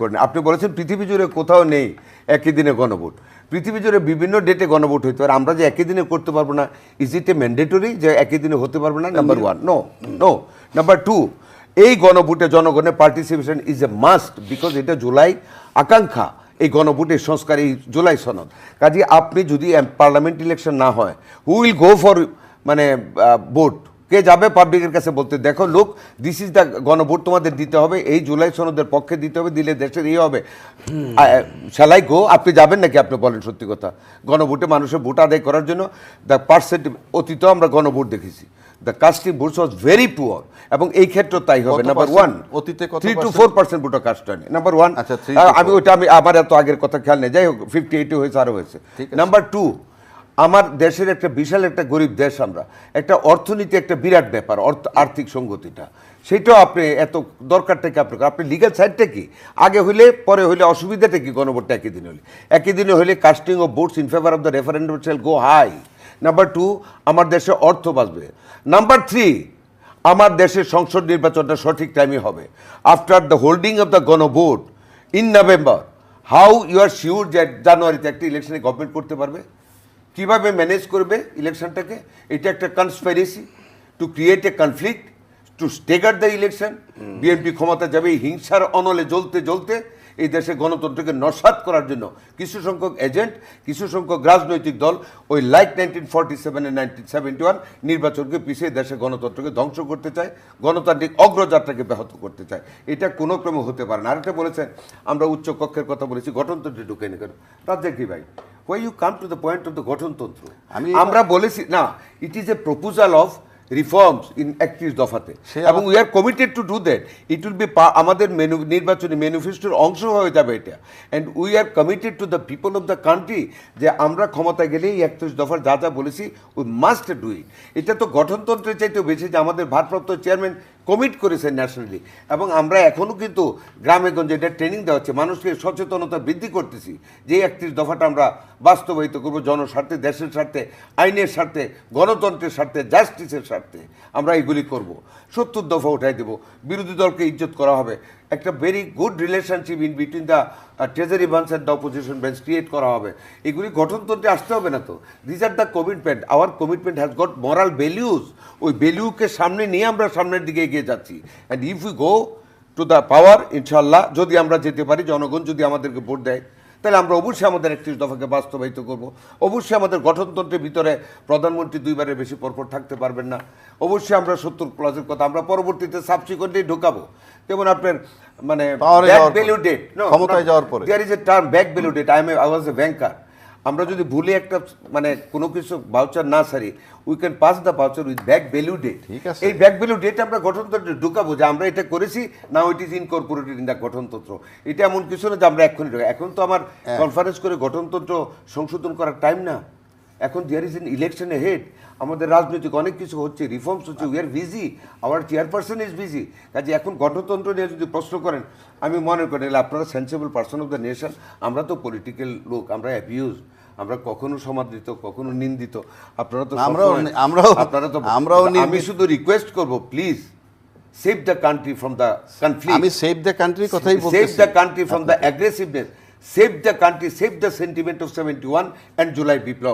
করেন। আপনি বলেছেন পৃথিবী জুড়ে কোথাও নেই একই দিনে গণভোট। পৃথিবী জুড়ে বিভিন্ন ডেটে গণভোট হইতে পারে। আমরা যে একই দিনে করতে পারব না ইজ ইট এ ম্যান্ডেটরি যে একই দিনে হতে পারব না? Number one no no number two এই গণভোটে জনগণের participation is a must because এটা জুলাই আকাঙ্ক্ষা। এই গণভোটের সংস্কার এই জুলাই সনদ। কাজে আপনি যদি পার্লামেন্ট ইলেকশন না হয় হু উইল গো ফর মানে ভোট কে যাবে পাবলিকের কাছে বলতে দেখো লোক দিস ইজ দ্য গণভোট তোমাদের দিতে হবে এই জুলাই সনদের পক্ষে দিতে হবে দিলে দেশের এই হবে। শালাই গো আপনি যাবেন নাকি? আপনি বলেন সত্যি কথা। গণভোটে মানুষের ভোট আদায় করার জন্য দ্য পার্সেন্ট অতীত আমরা গণভোট দেখেছি। The casting votes was very poor এবং এই ক্ষেত্রে তাই হবে। নাম্বার ওয়ান অতীতে three two four percent voter cast হয় নাম্বার ওয়ান আচ্ছা, আমি ওইটা আমি আমার এত আগের কথা খেয়াল নেই। যাই হোক ফিফটি এইটে হয়েছে। আরও হয়েছে নাম্বার টু আমার দেশের একটা বিশাল একটা গরিব দেশ আমরা। একটা অর্থনীতি একটা বিরাট ব্যাপার, অর্থ, আর্থিক সঙ্গতিটা। সেটাও আপনি এত দরকারটা কি আপনার আপনি লিগাল সাইডটা কি? আগে হইলে, পরে হইলে অসুবিধাটা কি গণভোটটা একই দিনে হলে একই দিনে হইলে casting of votes in favour of the referendum shall go high number two আমার দেশে অর্থ বাঁচবে। নাম্বার থ্রি আমার দেশের সংসদ নির্বাচনটা সঠিক টাইমে হবে। After the holding of the গণভোট in November how you are sure যে জানুয়ারিতে একটা ইলেকশনে গভর্নমেন্ট করতে পারবে? কীভাবে ম্যানেজ করবে ইলেকশনটাকে এটা একটা conspiracy to create a conflict to stagger the election BNP ক্ষমতা যাবে হিংসার অনলে জ্বলতে জ্বলতে এই দেশে গণতন্ত্রকে নস্বাত করার জন্য। কিছু সংখ্যক এজেন্ট কিছু সংখ্যক রাজনৈতিক দল ওই like nineteen forty seven nineteen seventy one নির্বাচনকে পিছিয়ে দেশে গণতন্ত্রকে ধ্বংস করতে চায় গণতান্ত্রিক অগ্রযাত্রাকে ব্যাহত করতে চায়। এটা কোনো ক্রমে হতে পারে না। আরেকটা বলেছেন আমরা উচ্চ কক্ষের কথা বলেছি গঠনতন্ত্রে ঢুকে নি কেন? রাজ্যের কি ভাই? Why you come to the point of the গঠনতন্ত্র আমি- আমরা বলেছি না it is a proposal of reforms in একত্রিশ দফাতে। এবং we are committed to do that it will be আমাদের মেনু নির্বাচনী ম্যানিফেস্টোর অংশ হয়ে যাবে এটা। And we are committed to the people of the country যে আমরা ক্ষমতায় গেলেই একত্রিশ দফার যা যা বলেছি উই মাস্ট ডু ইট এটা তো গঠনতন্ত্রের চাইতেও বেশি যে আমাদের ভারপ্রাপ্ত চেয়ারম্যান কমিট করেছেন ন্যাশনালি এবং আমরা এখনও কিন্তু গ্রামে গঞ্জে এটা ট্রেনিং দেওয়া হচ্ছে। মানুষকে সচেতনতা বৃদ্ধি করতেছি যে একত্রিশ দফাটা আমরা বাস্তবায়িত করব জনস্বার্থে, দেশের স্বার্থে, আইনের স্বার্থে, গণতন্ত্রের স্বার্থে জাস্টিসের স্বার্থে আমরা এগুলি করব। সত্তর দফা উঠাই দেব। বিরোধী দলকে ইজ্জত করা হবে। একটা very good relationship in between the treasury bench and the opposition bench create করা হবে। এগুলি গঠনতন্ত্রে আসতে হবে না তো। This are the commitment our commitment has got moral values ওই ভ্যালিউকে সামনে নিয়ে আমরা সামনের দিকে এগিয়ে যাচ্ছি। And if you go to the power ইনশাল্লাহ যদি আমরা যেতে পারি, জনগণ যদি আমাদেরকে ভোট দেয় তাহলে আমরা অবশ্যই আমাদের একত্রিশ দফাকে বাস্তবায়িত করব অবশ্যই আমাদের গঠনতন্ত্রের ভিতরে প্রধানমন্ত্রী দুইবারের বেশি পরপর থাকতে পারবেন না অবশ্যই আমরা সত্তর প্লাসের কথা আমরা পরবর্তীতে সাবসিকোয়েন্টলি ঢুকাবো যেমন আপনার মানে ব্যাক ভ্যালু ডেট ক্ষমতায় যাওয়ার পরে। There is a term back value date I am I was a banker. আমরা যদি ভুলে একটা মানে কোনো কিছু ভাউচার না sorry we can pass the voucher with back value date ঠিক আছে। এই ব্যাক ভ্যালু ডেট আমরা গঠনতন্ত্রে ঢুকাবো যে আমরা এটা করেছি না it is incorporated in the গঠনতন্ত্র এটা এমন কিছু না যে আমরা এক্ষুনি এখন তো আমার হ্যাঁ। কনফারেন্স করে গঠনতন্ত্র সংশোধন করার টাইম না এখন there is in election head আমাদের রাজনৈতিক অনেক কিছু হচ্ছে রিফর্মস হচ্ছে we are busy our chairperson is busy কাজে এখন গণতন্ত্র নিয়ে যদি প্রশ্ন করেন আমি মনে করি আপনারা sensible person of the nation আমরা তো পলিটিক্যাল লোক আমরা অ্যাবিউজ আমরা কখনো সমাদৃত কখনো নিন্দিত আপনারা তো আমরাও- আমরাও- আপনারা তো আমরাও আমি শুধু রিকোয়েস্ট করব please save the country from the conflict আমি সেভ দ্য কান্ট্রি কথাই বলছি save the country country from the aggressiveness. Save the country save the sentiment of 71 and july Biplab